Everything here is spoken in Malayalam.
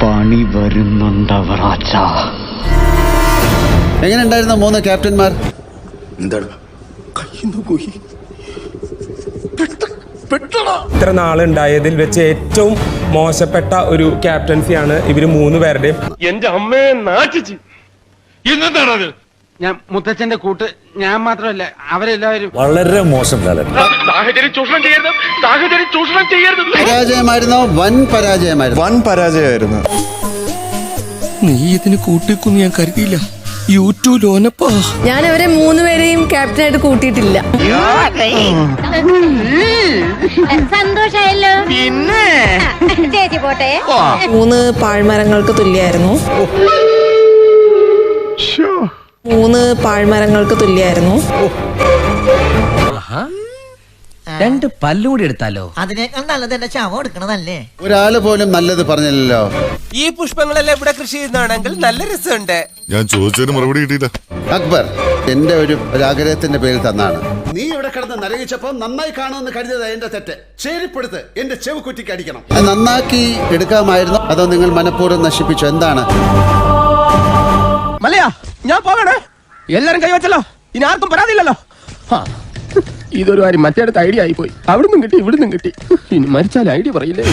പണി വരുന്നുണ്ടവറാച്ച എങ്ങനെ ഉണ്ടായിരുന്നു മൂന്ന് ക്യാപ്റ്റന്മാർ? എന്താണ്? കയ്യിന്ന് പോയി. ഇത്ര നാളുണ്ടായതിൽ വെച്ച് ഏറ്റവും മോശപ്പെട്ട ഒരു ക്യാപ്റ്റൻസിയാണ് ഇവർ മൂന്ന് പേരുടെയും. എന്റെ അമ്മയെ നാട്ടിച്ച്. ഇന്നെന്താണത് ഞാൻ മുത്തച്ഛന്റെ കൂട്ട് ഞാൻ മാത്രമല്ല അവരെല്ലാവരും വളരെ മോശം സാഹചര്യം ചൂഷണം ചെയ്യരുത്. സാഹചര്യം ചൂഷണം ചെയ്യരുത്. പരാജയമായിരുന്നോ? വൻ പരാജയമായിരുന്നു. വൻ പരാജയമായിരുന്നു. നീ ഇതിന് കൂട്ടിക്കുന്നു ഞാൻ കരുതിയില്ല. യൂട്യൂബ് ലോനപ്പാ. ഞാൻ അവരെ മൂന്നുപേരെയും ക്യാപ്റ്റനായിട്ട് കൂട്ടിയിട്ടില്ല. സന്തോഷായല്ലോ. പിന്നെ? ചേച്ചി പോട്ടെ. മൂന്ന് പാഴ്മരങ്ങൾക്ക് തുല്യായിരുന്നു മൂന്ന് പാഴ്മരങ്ങൾക്ക് തുല്യായിരുന്നു. രണ്ട് പല്ലുകൂടി എടുത്താലോ? അതിനേക്കാൾ നല്ലത് എന്റെ ചാവ എടുക്കണതല്ലേ? ഒരാൾ പോലും നല്ലത് പറഞ്ഞില്ലല്ലോ. ഈ പുഷ്പങ്ങളെല്ലാം ഇവിടെ കൃഷി ചെയ്യുന്നതാണെങ്കിൽ നല്ല രസമുണ്ട്. ഞാൻ ചോദിച്ചതിന് മറുപടി കിട്ടിയില്ല. അക്ബർ എന്റെ ഒരു ആഗ്രഹത്തിന്റെ പേരിൽ തന്നാണ്. നീ ഇവിടെ കിടന്ന് നരകിച്ചപ്പോ നന്നായി കാണുമെന്ന് കരുതിയത് എന്റെ തെറ്റ്. ചേരിപ്പെടുത്ത് എന്റെ ചെവ് കുറ്റിക്ക് അടിക്കണം. നന്നാക്കി എടുക്കാമായിരുന്നു. അതോ നിങ്ങൾ മനഃപൂർവം നശിപ്പിച്ചു. എന്താണ്? ഞാൻ പോകണേ. എല്ലാരും കൈവച്ചല്ലോ ഇനി ആർക്കും പരാതിയില്ലല്ലോ. ഇതൊരു കാര്യം മറ്റേടത്ത് ഐഡിയ ആയി പോയി അവിടുന്നും കിട്ടി ഇവിടുന്നും കിട്ടി. ഇനി മരിച്ചാൽ ഐഡിയ പറയില്ലേ?